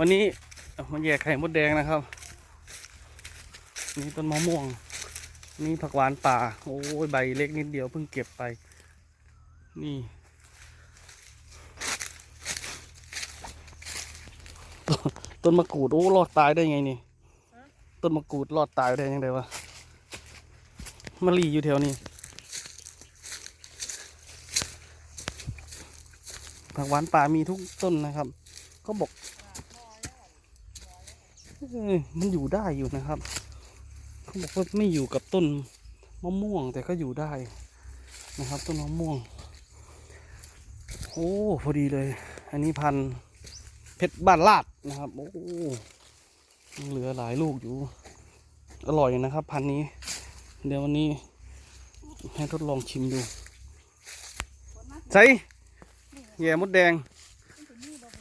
วันนี้มาแยกไข่มดแดงนะครับ นี่ต้นมะม่วง นี่ผักหวานป่า โอ้ยใบเล็กนิดเดียวเพิ่งเก็บไป นี่ต้นต้นมะกรูด โอ้รอดตายได้ไงนี่ ต้นมะกรูดรอดตายได้ยังไงวะมะลีอยู่แถวนี้ผักหวานป่ามีทุกต้นนะครับเขาบอก มันอยู่ได้อยู่นะครับเขาบอกว่าไม่อยู่กับต้นมะม่วงแต่ก็อยู่ได้นะครับ ต้นมะม่วง โอ้พอดีเลย อันนี้พันธุ์เพชรบ้านลาดนะครับ โอ้เหลือหลายลูกอยู่ อร่อยนะครับ พันธุ์นี้ เดี๋ยววันนี้ ให้ทดลองชิมดูใส่แย่มดแดง